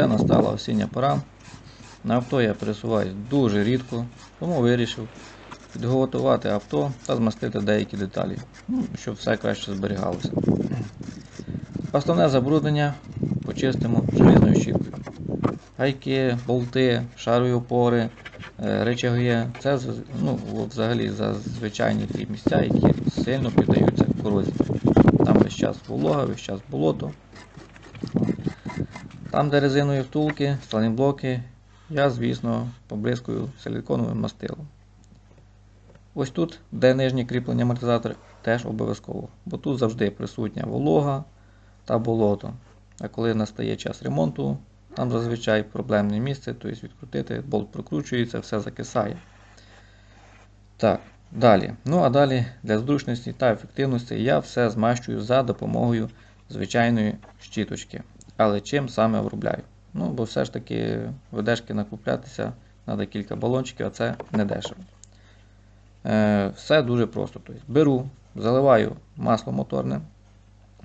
Вже настала осіння пора. На авто я пересуваюсь дуже рідко, тому вирішив підготувати авто та змастити деякі деталі, ну, щоб все краще зберігалося. Основне забруднення почистимо желізною щіткою. Гайки, болти, шарові опори, е, речаги це ну, взагалі за звичайні ті місця, які сильно піддаються корозії. Там весь час волога, весь час болото. Там, де резинові втулки, блоки, я, звісно, побризкую силіконовим мастилом. Ось тут, де нижнє кріплення амортизатора, теж обов'язково, бо тут завжди присутня волога та болото. А коли настає час ремонту, там зазвичай проблемне місце, тобто відкрутити, болт прокручується, все закисає. Так, далі. Ну а далі для зручності та ефективності я все змащую за допомогою звичайної щіточки. Але чим саме обробляю? Ну, бо все ж таки ведешки накуплятися на декілька балончиків, а це не дешево. Е, все дуже просто. Тобто, беру, заливаю масло моторне,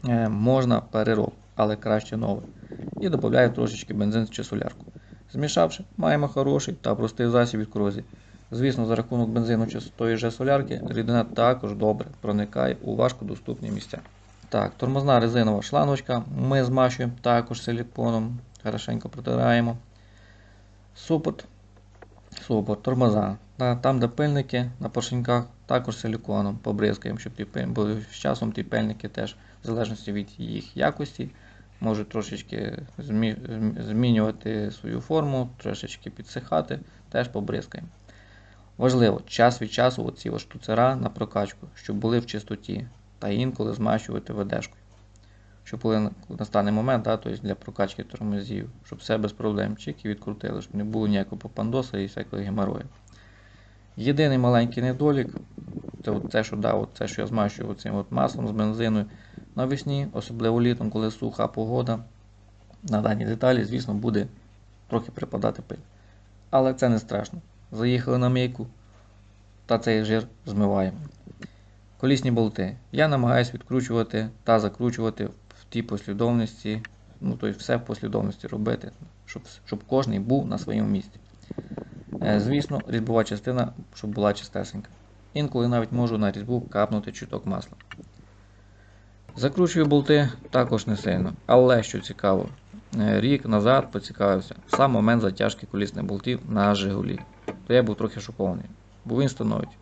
е, можна перероб, але краще нове. І додаю трошечки бензин чи солярку. Змішавши, маємо хороший та простий засіб від корозії. Звісно, за рахунок бензину чи тої же солярки, рідина також добре проникає у важкодоступні місця. Так, тормозна резинова шлангочка ми змащуємо також силіконом, хорошенько протираємо. Супорт, супорт, тормоза. Та- Там, де пильники на поршеньках, також силіконом побризкаємо, щоб ті бо з часом ті пильники теж, в залежності від їх якості, можуть трошечки змі- змінювати свою форму, трошечки підсихати, теж побризкаємо. Важливо, час від часу оці штуцера на прокачку, щоб були в чистоті, та інколи змащувати ведешкою. Щоб коли настане момент, да, тобто для прокачки тормозів, щоб все без проблем чики відкрутили, щоб не було ніякого попандоса і всякого геморою. Єдиний маленький недолік це от те, що, да, от те, що я змащую цим от маслом з бензиною навесні, особливо літом, коли суха погода, на дані деталі, звісно, буде трохи припадати пиль. Але це не страшно. Заїхали на мийку та цей жир змиваємо. Колісні болти. Я намагаюся відкручувати та закручувати в тій послідовності, ну тобто все в послідовності робити, щоб, щоб кожний був на своєму місці. Е, Звісно, різьбова частина, щоб була чистесенька. Інколи навіть можу на різьбу капнути чуток масла. Закручую болти також не сильно, але що цікаво, е, рік назад поцікавився сам момент затяжки колісних болтів на Жигулі. То я був трохи шокований, бо він становить,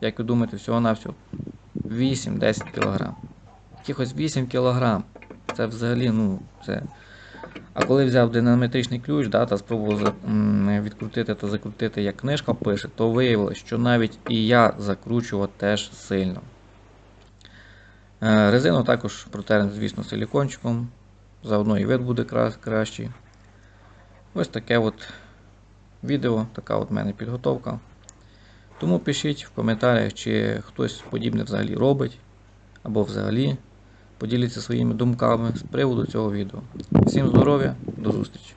як ви думаєте, всього-навсього 8-10 кг. Якихось 8 кг. Це взагалі, ну, це. А коли взяв динаметричний ключ да, та спробував відкрутити та закрутити, як книжка пише, то виявилось, що навіть і я закручував теж сильно. Е, Резину також протерну, звісно, силікончиком. Заодно і вид буде кра- кращий. Ось таке от відео, така от в мене підготовка. Тому пишіть в коментарях, чи хтось подібне взагалі робить, або взагалі поділіться своїми думками з приводу цього відео. Всім здоров'я, до зустрічі!